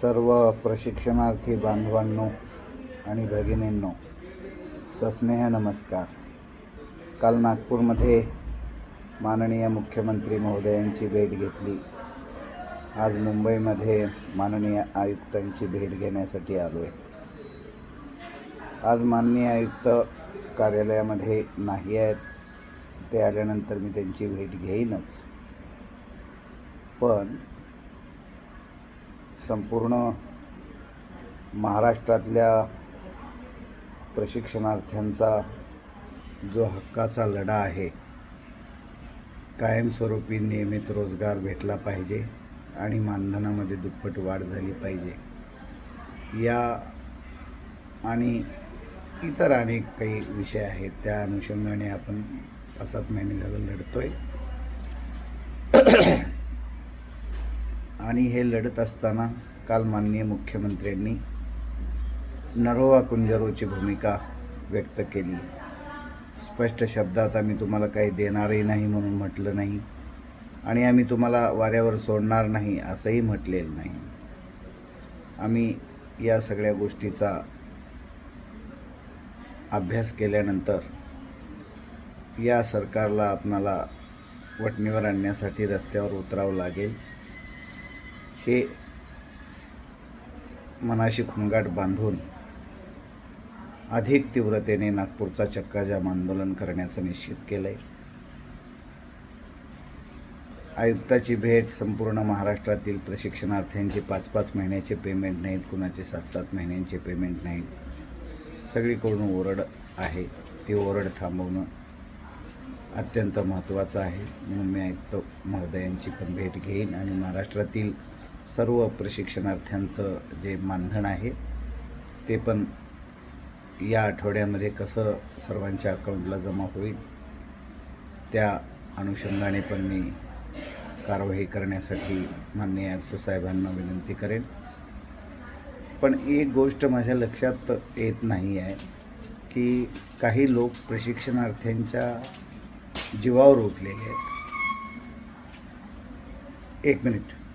सर्व प्रशिक्षणार्थी बांधवांनो आणि भगिनींनो सस्नेह नमस्कार. काल नागपूरमध्ये माननीय मुख्यमंत्री महोदयांची भेट घेतली. आज मुंबईमध्ये माननीय आयुक्तांची भेट घेण्यासाठी आलो आहे आज माननीय आयुक्त कार्यालयामध्ये नाही आहेत ते आल्यानंतर मी त्यांची भेट घेईनच. पण संपूर्ण महाराष्ट्रातल्या प्रशिक्षणार्थ्यांचा जो हक्काचा लढा आहे कायमस्वरूपी नियमित रोजगार भेटला पाहिजे आणि मानधनामध्ये दुप्पट वाढ झाली पाहिजे. या आणि इतर अनेक काही विषय आहेत त्या अनुषंगाने आपण पाच सात महिने झालं आहे आणि हे लढत असताना काल माननीय मुख्यमंत्र्यांनी नरोवा कुंजरोची भूमिका व्यक्त केली. स्पष्ट शब्दात आम्ही तुम्हाला काही देणारही नाही म्हणून म्हटलं नाही आणि आम्ही तुम्हाला वाऱ्यावर सोडणार नाही असंही म्हटलेलं नाही. आम्ही या सगळ्या गोष्टीचा अभ्यास केल्यानंतर या सरकारला आपणाला वटणीवर आणण्यासाठी रस्त्यावर उतरावं लागेल. हे मनाशी खुणगाट बांधून अधिक तीव्रतेने नागपूरचा चक्काजाम आंदोलन करण्याचं निश्चित केलं आहे आयुक्ताची भेट संपूर्ण महाराष्ट्रातील प्रशिक्षणार्थ्यांचे पाच पाच महिन्याचे पेमेंट नाहीत कुणाचे सात सात महिन्यांचे पेमेंट नाहीत. सगळीकडून ओरड आहे. ती ओरड थांबवणं अत्यंत महत्त्वाचं आहे. म्हणून मी आयुक्त महोदयांची पण भेट घेईन आणि महाराष्ट्रातील सर्व प्रशिक्षणार्थ्यांचं जे मानधन आहे ते पण या आठवड्यामध्ये कसं सर्वांच्या अकाउंटला जमा होईल त्या अनुषंगाने पण मी कारवाई करण्यासाठी माननीय आयुक्त साहेबांना विनंती करेन. पण एक गोष्ट माझ्या लक्षात येत नाही आहे की काही लोक प्रशिक्षणार्थ्यांच्या जीवावर उठलेले आहेत. एक मिनिट.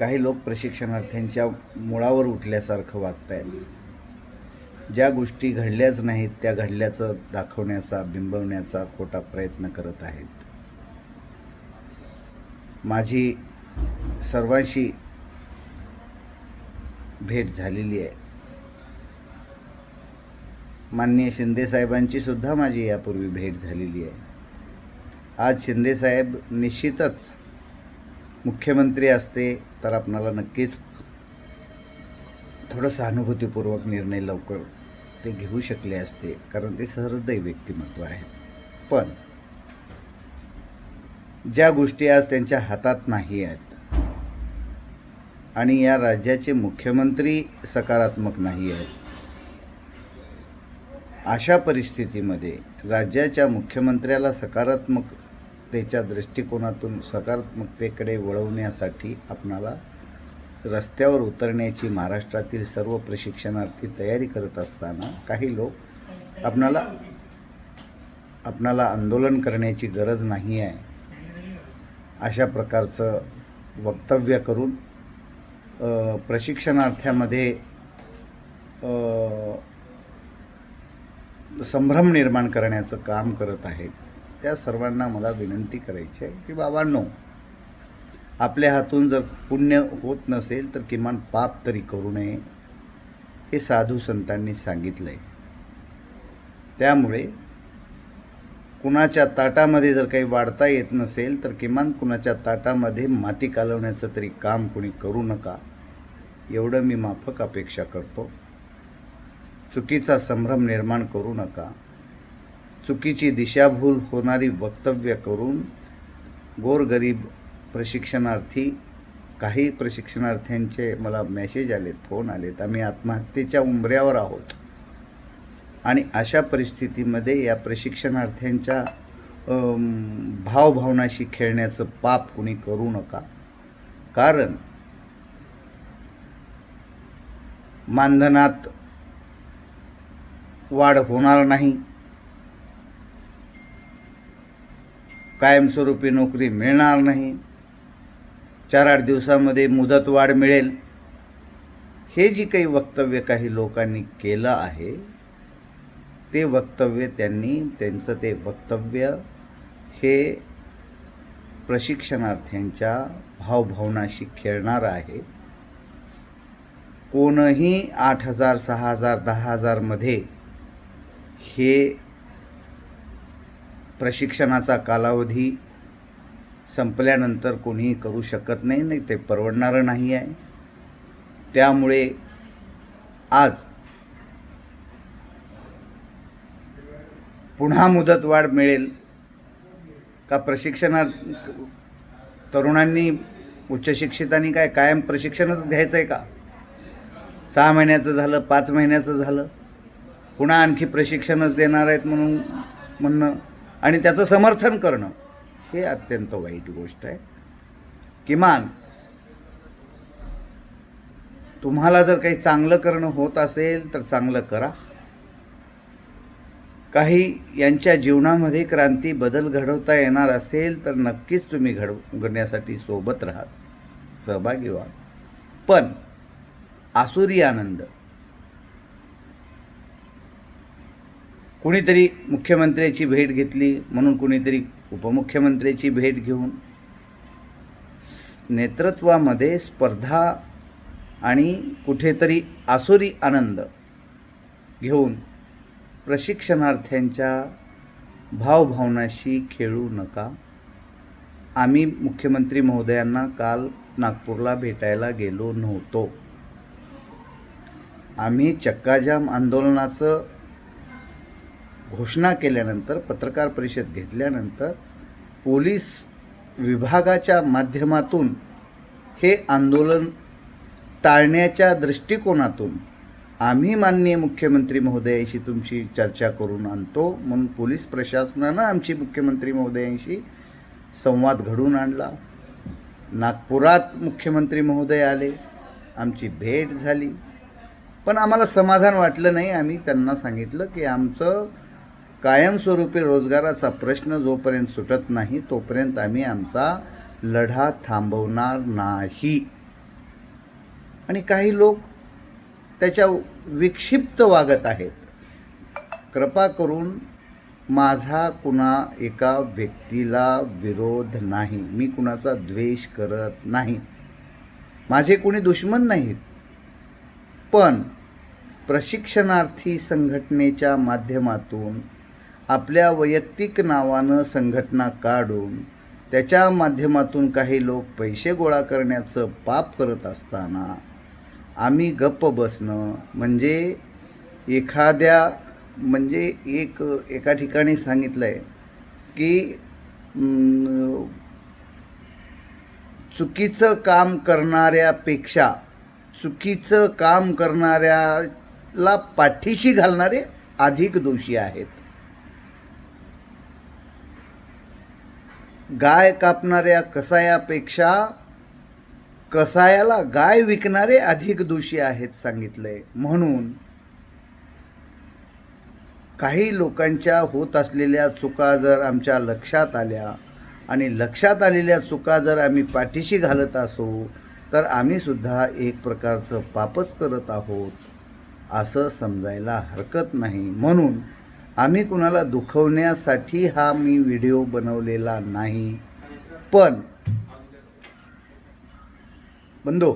काही लोक प्रशिक्षणार्थ्यांच्या मुळावर उठल्यासारखं वागत आहेत ज्या गोष्टी घडल्याच नाहीत त्या घडल्याचं दाखवण्याचा बिंबवण्याचा खोटा प्रयत्न करत आहेत. माझी सर्वांशी भेट झालेली आहे. माननीय शिंदेसाहेबांची सुद्धा माझी यापूर्वी भेट झालेली आहे. आज शिंदेसाहेब निश्चितच मुख्यमंत्री असते तर आपणाला नक्कीच थोडं सहानुभूतीपूर्वक निर्णय लवकर ते घेऊ शकले असते कारण ते सहृदय व्यक्तिमत्व आहे. पण ज्या गोष्टी आज त्यांच्या हातात नाही आहेत आणि या राज्याचे मुख्यमंत्री सकारात्मक नाही आहेत अशा परिस्थितीमध्ये राज्याच्या मुख्यमंत्र्याला सकारात्मक त्याच्या दृष्टिकोनातून सकारात्मकतेकडे वळवण्यासाठी आपणाला रस्त्यावर उतरण्याची महाराष्ट्रातील सर्व प्रशिक्षणार्थी तयारी करत असताना काही लोक आपणाला आपणाला आंदोलन करण्याची गरज नाही आहे. अशा प्रकारचं वक्तव्य करून प्रशिक्षणार्थ्यामध्ये संभ्रम निर्माण करण्याचं काम करत आहेत. त्या सर्वांना मला विनंती करायची आहे की बाबांनो आपल्या हातून जर पुण्य होत नसेल तर किमान पाप तरी करू नये हे साधू संतांनी सांगितलं आहे त्यामुळे कुणाच्या ताटामध्ये जर काही वाढता येत नसेल तर किमान कुणाच्या ताटामध्ये माती कालवण्याचं तरी काम कुणी करू नका. एवढं मी माफक अपेक्षा करतो. चुकीचा संभ्रम निर्माण करू नका. चुकीची दिशाभूल होणारी वक्तव्य करून गोरगरीब प्रशिक्षणार्थी काही प्रशिक्षणार्थ्यांचे मला मेसेज आलेत फोन आलेत. आम्ही आत्महत्येच्या उंबऱ्यावर आहोत. आणि अशा परिस्थितीमध्ये या प्रशिक्षणार्थ्यांच्या भावभावनाशी खेळण्याचं पाप कुणी करू नका. कारण मानधनात वाढ होणार नाही. कायमस्वरूपी नोकरी मिळणार नाही. चार आठ दिवसामध्ये मुदतवाढ मिळेल. हे जी काही वक्तव्य काही लोकांनी केलं आहे ते वक्तव्य त्यांनी त्यांचं ते वक्तव्य हे प्रशिक्षणार्थ्यांच्या भावभावनाशी खेळणारं आहे. कोणही आठ हजार सहा हजार दहा हजारमध्ये हे प्रशिक्षणाचा कालावधी संपल्यानंतर कोणीही करू शकत नाही नाही ते परवडणारं नाही आहे. त्यामुळे आज पुन्हा मुदतवाढ मिळेल का प्रशिक्षणात तरुणांनी उच्चशिक्षितांनी काय कायम प्रशिक्षणच घ्यायचं आहे का? सहा महिन्याचं झालं पाच महिन्याचं झालं पुन्हा आणखी प्रशिक्षणच देणार आहेत म्हणून म्हणणं आणि त्याचं समर्थन करणं हे अत्यंत वाईट गोष्ट आहे. किमान तुम्हाला जर काही चांगलं करणं होत असेल तर चांगलं करा. काही यांच्या जीवनामध्ये क्रांती बदल घडवता येणार असेल तर नक्कीच तुम्ही घडव घडण्यासाठी सोबत राहा. सहभागी व्हा. पण आसुरी आनंद कुणीतरी मुख्यमंत्र्याची भेट घेतली म्हणून कुणीतरी उपमुख्यमंत्र्याची भेट घेऊन नेतृत्वामध्ये स्पर्धा आणि कुठेतरी आसुरी आनंद घेऊन प्रशिक्षणार्थ्यांच्या भावभावनाशी खेळू नका. आम्ही मुख्यमंत्री महोदयांना काल नागपूरला भेटायला गेलो नव्हतो. आम्ही चक्काजाम आंदोलनाचं घोषणा केल्यानंतर पत्रकार परिषद घेतल्यानंतर पोलीस विभागाच्या माध्यमातून हे आंदोलन टाळण्याच्या दृष्टिकोनातून आम्ही माननीय मुख्यमंत्री महोदयांशी तुमची चर्चा करून आणतो. म्हणून पोलीस प्रशासनानं आमची मुख्यमंत्री महोदयांशी संवाद घडून आणला. नागपुरात मुख्यमंत्री महोदय आले. आमची भेट झाली. पण आम्हाला समाधान वाटलं नाही. आम्ही त्यांना सांगितलं की आमचं कायमस्वरूपी रोजगाराचा प्रश्न जोपर्यंत सुटत नाही तोपर्यंत आम्ही आमचा लढा थांबवणार नाही. आणि काही लोक त्याच्या विक्षिप्त वागत आहेत. कृपा करून माझा कुणा एका व्यक्तीला विरोध नाही. मी कुणाचा द्वेष करत नाही. माझे कुणी दुश्मन नाहीत. पण प्रशिक्षणार्थी संघटनेच्या माध्यमातून आपल्या वैयक्तिक नावानं संघटना काढून त्याच्या माध्यमातून काही लोक पैसे गोळा करण्याचं पाप करत असताना आम्ही गप्प बसणं म्हणजे एखाद्या म्हणजे एक एका ठिकाणी सांगितलं आहे की चुकीचं काम करणाऱ्यापेक्षा चुकीचं काम करणाऱ्याला पाठीशी घालणारे अधिक दोषी आहेत. गाय कापणाऱ्या कसायापेक्षा कसायाला गाय विकणारे अधिक दोषी आहेत सांगितलंय. म्हणून काही लोकांच्या होत असलेल्या चुका जर आमच्या लक्षात आल्या आणि लक्षात आलेल्या चुका जर आम्ही पाठीशी घालत असू तर आम्हीसुद्धा एक प्रकारचं पापच करत आहोत असं समजायला हरकत नाही. म्हणून आम्ही कुणाला दुखवण्यासाठी हा मी व्हिडिओ बनवलेला नाही. पण बंधू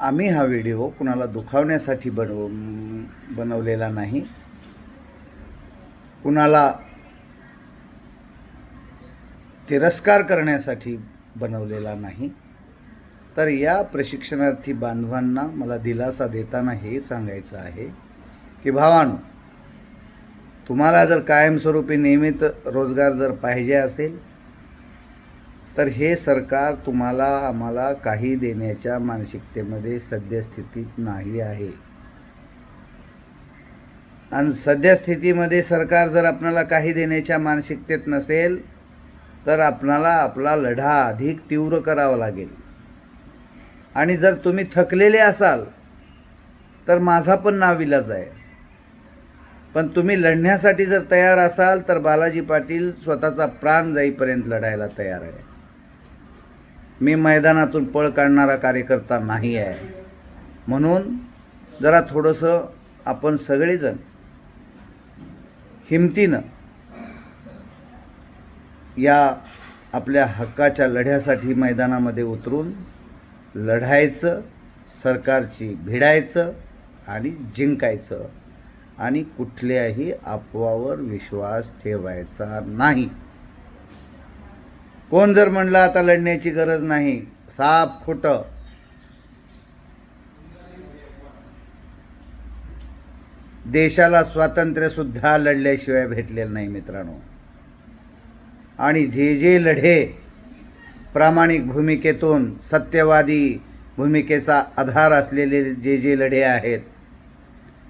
आम्ही हा व्हिडिओ कुणाला दुखावण्यासाठी बनव बनवलेला नाही. कुणाला तिरस्कार करण्यासाठी बनवलेला नाही. तर या प्रशिक्षणार्थी बांधवांना मला दिलासा देताना हे सांगायचं आहे. की भावानो तुम्हाला जर कायमस्वरूपी नियमित रोजगार जर पाहिजे असेल तर हे सरकार तुम्हाला आम्हाला काही देण्याच्या मानसिकतेमध्ये सद्यस्थितीत नाही आहे. आणि सद्यस्थितीमध्ये सरकार जर आपणाला काही देण्याच्या मानसिकतेत नसेल तर आपणाला आपला लढा अधिक तीव्र करावा लागेल. आणि जर तुम्ही थकलेले असाल तर माझा पण नाविलाज आहे. पण तुम्ही लढण्यासाठी जर तयार असाल तर बालाजी पाटील स्वतःचा प्राण जाईपर्यंत लढायला तयार आहे. मी मैदानातून पळ काढणारा कार्यकर्ता नाही आहे. म्हणून जरा थोडंसं आपण सगळेजण हिमतीनं या आपल्या हक्काच्या लढ्यासाठी मैदानामध्ये उतरून लढायचं सरकारची भिडायचं आणि जिंकायचं. आणि कुठल्याही अफवावर विश्वास ठेवायचा नाही. कोण जर म्हणलं आता लढण्याची गरज नाही साप खोटं. देशाला स्वातंत्र्यसुद्धा लढल्याशिवाय भेटलेलं नाही मित्रांनो. आणि जे जे लढे प्रामाणिक भूमिकेतून सत्यवादी भूमिकेचा आधार असलेले जे जे लढे आहेत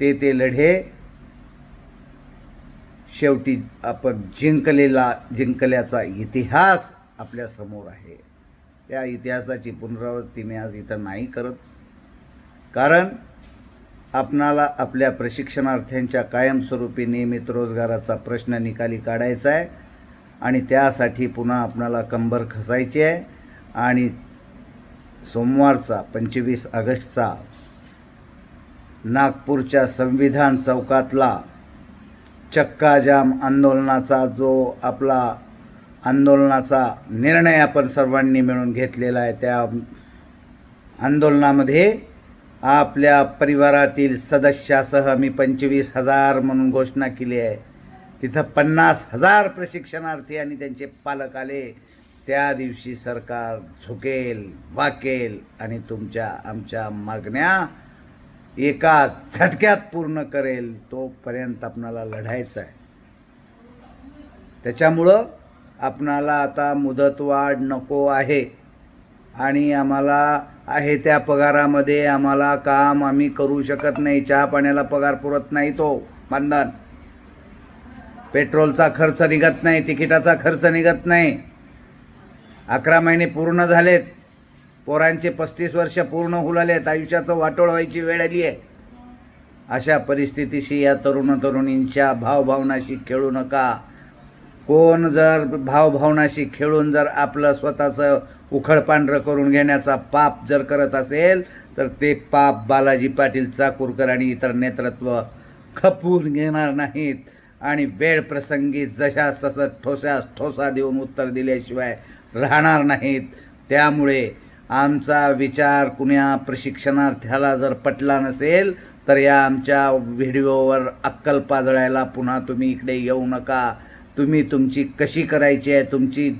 ते ते लढे शेवटी आपण जिंकलेला जिंकल्याचा इतिहास आपल्यासमोर आहे. त्या इतिहासाची पुनरावृत्ती मी आज इथं नाही करत. कारण आपणाला आपल्या प्रशिक्षणार्थ्यांच्या कायमस्वरूपी नियमित रोजगाराचा प्रश्न निकाली काढायचा आहे आणि त्यासाठी पुन्हा आपणाला कंबर खसायची आहे. आणि सोमवारचा पंचवीस ऑगस्टचा नागपूरच्या संविधान चौकातला चक्काजाम आंदोलनाचा जो आपला आंदोलनाचा निर्णय आपण सर्वांनी मिळून घेतलेला आहे त्या आंदोलनामध्ये आपल्या परिवारातील सदस्यासह मी पंचवीस हजार म्हणून घोषणा केली आहे. तिथं पन्नास हजार प्रशिक्षणार्थी आणि त्यांचे पालक आले. त्या दिवशी सरकार झुकेल वाकेल आणि तुमच्या आमच्या मागण्या एका झटक्यात पूर्ण करेल तोपर्यंत आपणाला लढायचं आहे. त्याच्यामुळं आपणाला आता मुदतवाढ नको आहे आणि आम्हाला आहे त्या पगारामध्ये आम्हाला काम आम्ही करू शकत नाही चहा पाण्याला पगार पुरत नाही तो मानधन. पेट्रोलचा खर्च निघत नाही तिकिटाचा खर्च निघत नाही. अकरा महिने पूर्ण झालेत. पोरांचे पस्तीस वर्ष पूर्ण हुलालेत आयुष्याचं वाटोळ व्हायची वेळ आली आहे. अशा परिस्थितीशी या तरुण तरुणींच्या भावभावनाशी खेळू नका. कोण जर भावभावनाशी खेळून जर आपलं स्वतःचं उखळपांढरं करून घेण्याचा पाप जर करत असेल तर ते पाप बालाजी पाटील चाकूरकर आणि इतर नेतृत्व खपवून घेणार नाहीत. आणि वेळ प्रसंगी जशास तसं ठोसास ठोसा देऊन उत्तर दिल्याशिवाय राहणार नाहीत. त्यामुळे आमचा विचार कुण्या प्रशिक्षणार्थ्याला जर पटला नसेल तर या आमच्या व्हिडिओवर अक्कल पाजळायला पुन्हा तुम्ही इकडे येऊ नका. तुम्ही तुमची कशी करायची आहे तुमची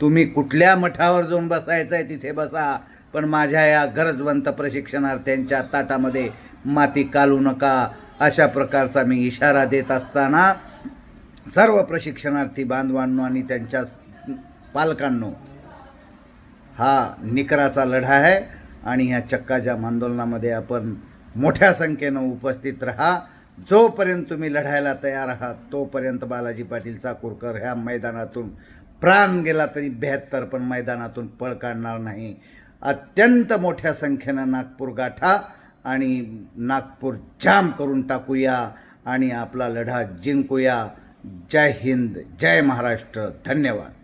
तुम्ही कुठल्या मठावर जाऊन बसायचं आहे तिथे बसा. पण माझ्या या गरजवंत प्रशिक्षणार्थ्यांच्या ताटामध्ये माती कालू नका. अशा प्रकारचा मी इशारा देत असताना सर्व प्रशिक्षणार्थी बांधवांनो आणि त्यांच्या पालकांनो हा निकराचा लढा आहे. आणि ह्या चक्काजाम आंदोलनामध्ये आपण मोठ्या संख्येनं उपस्थित राहा. जोपर्यंत तुम्ही लढायला तयार आहात तोपर्यंत बालाजी पाटील चाकूरकर ह्या मैदानातून प्राण गेला तरी बेहत्तर पण मैदानातून पळ काढणार नाही. अत्यंत मोठ्या संख्येनं नागपूर गाठा आणि नागपूर जाम करून टाकूया आणि आपला लढा जिंकूया. जय हिंद जय महाराष्ट्र. धन्यवाद.